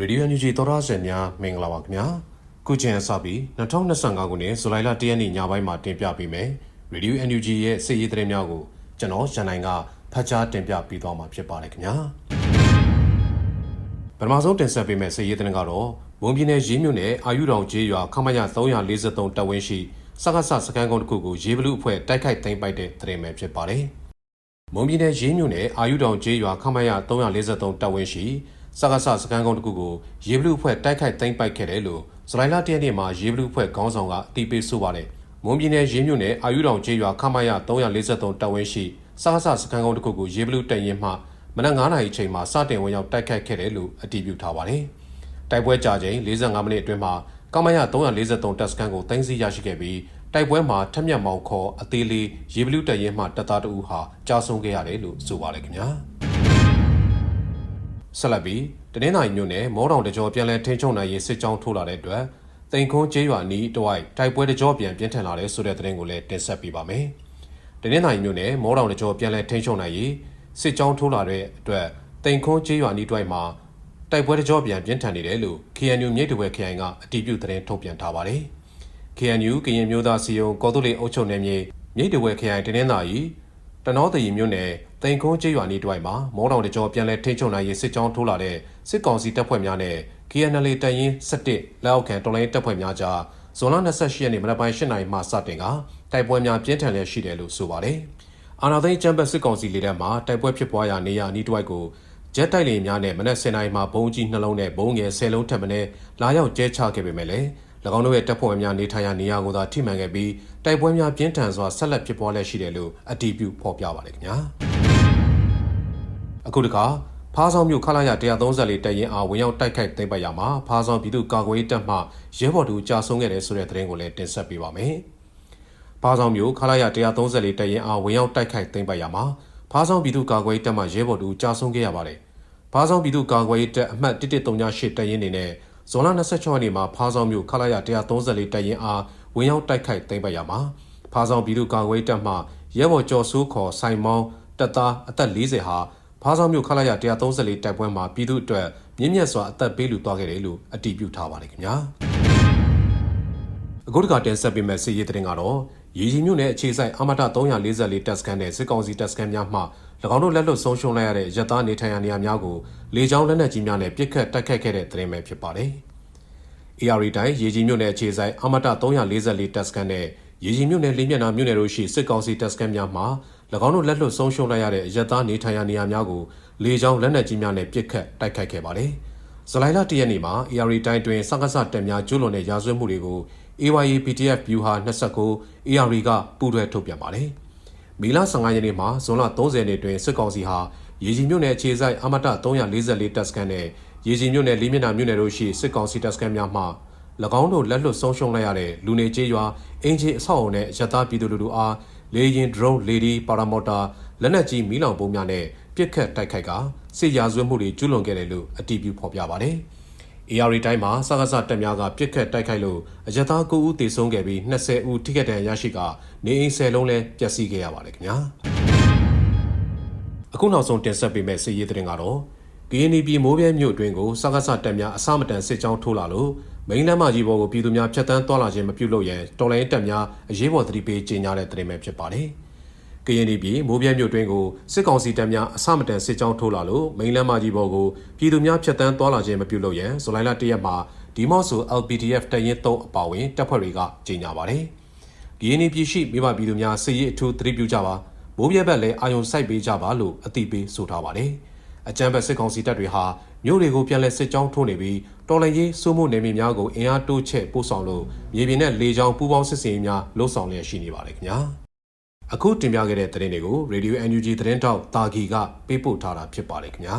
ရေဒီယိုညူဂျီသောရဆင်များမင်္ဂလာပါခင်ဗျာခုချိန်အစပြီး2025ခုနှစ်ဇူလိုင်လ1ရက်နေ့ညပိုင်းမှာတင်ပြပေးမယ်ရေဒီယို NUG ရဲ့စစ်ရေးသတင်းများကိုကျွန်တော်ရန်နိုင်ကဖတ်ကြားတင်ပြပေးသွားမှာဖြစ်ပါတယ်ခင်ဗျာပထမဆုံးတင်ဆက်ပေးမယ့်စစ်ရေးသတင်းကတော့မွန်ပြည်နယ်ရေးမြို့နယ်အာယူတောင်ကျေးရွာခမရ343တပ်ဝင်းရှိစက္ကစစကန်ကုန်းတစ်ခုကိုရေးဘလူအဖွဲ့တိုက်ခိုက်သိမ်းပိုက်တဲ့သတင်းပဲဖြစ်ပါတယ်မွန်ပြည်နယ်ရေးမြို့နယ်အာယူတောင်ကျေးရွာခမရ343တပ်ဝင်းရှိ စကားဆစကန်ကုန်းတစ်ခုကိုရေဘလူအဖွဲ့တိုက်ခိုက်သိမ်းပိုက်ခဲ့တယ်လို့ဇူလိုင်လ၁ရက်နေ့မှာရေဘလူအဖွဲ့ခေါင်းဆောင်ကအတိပေးဆိုပါတယ်။မွန်ပြည်နယ်ရေးမြို့နယ်အာယူတောင်ကျေးရွာခမရ343တပ်ဝင်းရှိစကားဆစကန်ကုန်းတစ်ခုကိုရေဘလူတပ်ရင်းမှမနက်9:00နာရီအချိန်မှာစတင်ဝင်ရောက်တိုက်ခိုက်ခဲ့တယ်လို့အတည်ပြုထားပါတယ်။တိုက်ပွဲကြာချိန်45မိနစ်အတွင်းမှာကမရ343တပ်စကန်ကိုတင်စီရရှိခဲ့ပြီးတိုက်ပွဲမှာထက်မြက်မောင်ခေါ်အသေးလေးရေဘလူတပ်ရင်းမှတပ်သားတအူးဟာကြာဆုံးခဲ့ရတယ်လို့ဆိုပါတယ်ခင်ဗျာ။ ဆက်လက်ပြီးတနင်္သာရီမြို့နယ်မောတောင်တကြောပြန်လည်ထိန်းချုပ်နိုင်ရေးစစ်ကြောင်းထိုးလာတဲ့အတွက်တိန်ခွန်းကျေးရွာနီးတဝိုက်တိုက်ပွဲတကြောပြန်ပြင်းထန်လာတဲ့ဆိုတဲ့သတင်းကိုလည်းတင်ဆက်ပေးပါမယ်။တနင်္သာရီမြို့နယ်မောတောင်တကြောပြန်လည်ထိန်းချုပ်နိုင်ရေးစစ်ကြောင်းထိုးလာတဲ့အတွက်တိန်ခွန်းကျေးရွာနီးတဝိုက်မှာတိုက်ပွဲတကြောပြန်ပြင်းထန်နေတယ်လို့ KNU မြိတ်တဝဲခရိုင်ကအတည်ပြုသတင်းထုတ်ပြန်ထားပါတယ်။ KNU ကရင်မျိုးသားစီယုံကော်တူလီအုပ်ချုပ်နယ်မြေမြိတ်တဝဲခရိုင်တနင်္သာရီ တနောတရီမြို့နယ်တိန်ခွန်းကျေးရွာနီးတွိုက်မှာမောတော်တကြောပြန်လဲထိန်းချုပ်နိုင်ရေးစစ်ကြောင်းထိုးလာတဲ့စစ်ကောင်စီတပ်ဖွဲ့များနဲ့ KNL တပ်ရင်း17လက်အောက်ခံတော်လိုင်းတပ်ဖွဲ့များကြားဇွန်လ28ရက်နေ့မနက်ပိုင်း8နာရီမှစတင်ကတိုက်ပွဲများပြင်းထန်လျက်ရှိတယ်လို့ဆိုပါတယ်။အာနာသိန်းချမ်ဘတ်စစ်ကောင်စီလေတပ်မှတိုက်ပွဲဖြစ်ပွားရာနေရာနီးတွိုက်ကိုဂျက်တိုက်လေများနဲ့မနက်10:00နာရီမှဘုံကြီးနှလုံးနဲ့ဘုံငယ်10လုံးထပ်မံလာရောက်ကျဲချခဲ့ပေမဲ့လည်း၎ င်းတို့ရဲ့တပ်ဖွဲ့များနေထိုင်ရာနေရာကိုသာထိမှန်ခဲ့ပြီးတိုက်ပွဲများပြင်းထန်စွာဆက်လက်ဖြစ်ပွားလျက်ရှိတယ်လို့အတည်ပြုဖော်ပြပါတယ်ခင်ဗျာအခုတခါဖားဆောင်မြို့ခလာရ134တပ်ရင်းအားဝင်ရောက်တိုက်ခိုက်သိမ်းပိုက်ရမှာဖားဆောင်ပြည်သူ့ကာကွယ်ရေးတပ်မှရဲဘော်တို့ကြာဆုံးခဲ့တယ်ဆိုတဲ့သတင်းကိုလည်းတင်ဆက်ပေးပါမယ်ဖားဆောင်မြို့ခလာရ134တပ်ရင်းအားဝင်ရောက်တိုက်ခိုက်သိမ်းပိုက်ရမှာဖားဆောင်ပြည်သူ့ကာကွယ်ရေးတပ်မှရဲဘော်တို့ကြာဆုံးခဲ့ရပါတယ်ဖားဆောင်ပြည်သူ့ကာကွယ်ရေးတပ်အမှတ်1138တပ်ရင်းနေနဲ့ ဇွန်လ26ရက်နေ့မှာဖားဆောင်မြို့ခလာရ134တပ်ရင်းအားဝင်ရောက်တိုက်ခိုက်သိမ်းပိုက်ရမှာဖားဆောင်ပြည်သူ့ကာကွယ်ရေးတပ်မှရဲဘော်ကျော်စိုးခေါ်ဆိုင်မောင်းတပ်သားအသက်40ဟာဖားဆောင်မြို့ခလာရ134တိုက်ပွဲမှာပြည်သူ့အတွက်မြင့်မြတ်စွာအသက်ပေးလူသွားခဲ့တယ်လို့အတည်ပြုထားပါတယ်ခင်ဗျာအခုတခါတင်ဆက်ပေးမယ့်စီးရီးသတင်းကတော့ ရေကြီးမြို့နယ်အခြေဆိုင်အမတာ344တပ်စခန်းနဲ့စစ်ကောင်စီတပ်စခန်းများမှ၎င်းတို့လက်လွတ်ဆုံးရှုံးလိုက်ရတဲ့ရသားနေထိုင်ရာနေရာများကိုလေကြောင်းလက်နက်ကြီးများနဲ့ပစ်ခတ်တိုက်ခတ်ခဲ့တဲ့သတင်းပဲဖြစ်ပါတယ်။ AR တိုင်းရေကြီးမြို့နယ်အခြေဆိုင်အမတာ344တပ်စခန်းနဲ့ရေကြီးမြို့နယ်လေးမျက်နှာမြို့နယ်တို့ရှိစစ်ကောင်စီတပ်စခန်းများမှ၎င်းတို့လက်လွတ်ဆုံးရှုံးလိုက်ရတဲ့ရသားနေထိုင်ရာနေရာများကိုလေကြောင်းလက်နက်ကြီးများနဲ့ပစ်ခတ်တိုက်ခတ်ခဲ့ပါတယ်။ဇူလိုင်လ၁ရက်နေ့မှာ AR တိုင်းတွင်စက္ကစတပ်များကျူးလွန်တဲ့ရာဇဝတ်မှုတွေကို AYA PDF ဗျူဟာ29 AR ကပူးတွဲထုတ်ပြန်ပါတယ်။မီလ15ရက်နေ့မှာဇွန်လ30ရက်နေ့တွင်စစ်ကောင်စီဟာရေကြီးမြို့နယ်အခြေဆိုင်အမတ344တပ်စခန်းနဲ့ရေကြီးမြို့နယ်လေးမျက်နှာမြို့နယ်တို့ရှိစစ်ကောင်စီတပ်စခန်းများမှ၎င်းတို့လက်လွတ်ဆုံးရှုံးလိုက်ရတဲ့လူနေကျေးရွာအင်ဂျီအဆောက်အုံနဲ့ရတာပြည်သူလူထုအားလေရင် drone လေဒီပါရာမော်တာလက်နက်ကြီးမီးလောင်ပုံးများနဲ့ပစ်ခတ်တိုက်ခိုက်ကစစ်ရာဇဝတ်မှုတွေကျူးလွန်ခဲ့တယ်လို့အတည်ပြုဖော်ပြပါတယ်။ AR တိုင်းမှာစကားစတပ်များကပြစ်ခတ်တိုက်ခိုက်လို့အရသာ9ဦးသေဆုံးခဲ့ပြီး20ဦးထိခိုက်ဒဏ်ရာရရှိကနေအိမ်10လုံးလည်းပျက်စီးခဲ့ရပါတယ်ခင်ဗျာအခုနောက်ဆုံးတင်ဆက်ပေးမယ့်စစ်ရေးသတင်းကတော့ KNB မိုးပြဲမြို့အတွင်းကိုစကားစတပ်များအစမတန်စစ်ကြောင်းထိုးလာလို့မိန်းလမ်းမကြီးပေါ်ကိုပြည်သူများဖျက်ဆီးသွားလာခြင်းမပြုလုပ်ရန်တော်လိုင်းတပ်များအရေးပေါ်သတိပေးကြေညာတဲ့သတင်းပဲဖြစ်ပါတယ်။ ကရင်ပြည်မိုးပြဲမြို့တွင်းကိုစစ်ကောင်စီတပ်များအစမတန်စစ်ကြောင်းထိုးလာလို့မိန်းလမ်းမကြီးပေါ်ကိုပြည်သူများဖျက်ဆီးသွားလာခြင်းမပြုလုပ်ရန်ဇူလိုင်လ၁ရက်မှာဒီမော့ဆို LPDF တရင်3အပါဝင်တပ်ဖွဲ့တွေကကြေညာပါတယ်။ကရင်ပြည်ရှိမိဘပြည်သူများစစ်ရေးအထူးသတိပြုကြပါမိုးပြဲဘက်လည်းအာယုံစိုက်ပေးကြပါလို့အသိပေးဆိုထားပါတယ်။အကြမ်းဖက်စစ်ကောင်စီတပ်တွေဟာမြို့တွေကိုပြန်လည်စစ်ကြောင်းထိုးနေပြီးတော်လှန်ရေးစိုးမိုးနယ်မြေများကိုအင်အားတိုးချဲ့ပို့ဆောင်လို့မြေပြင်နဲ့လေကြောင်းပူးပေါင်းစစ်စင်ရေးများလှုပ်ဆောင်လျက်ရှိနေပါတယ်ခင်ဗျာ အခုတင်ပြခဲ့တဲ့သတင်းတွေကို Radio NUG သတင်းတောက်တာဂီကပေးပို့ထားတာဖြစ်ပါတယ်ခင်ဗျာ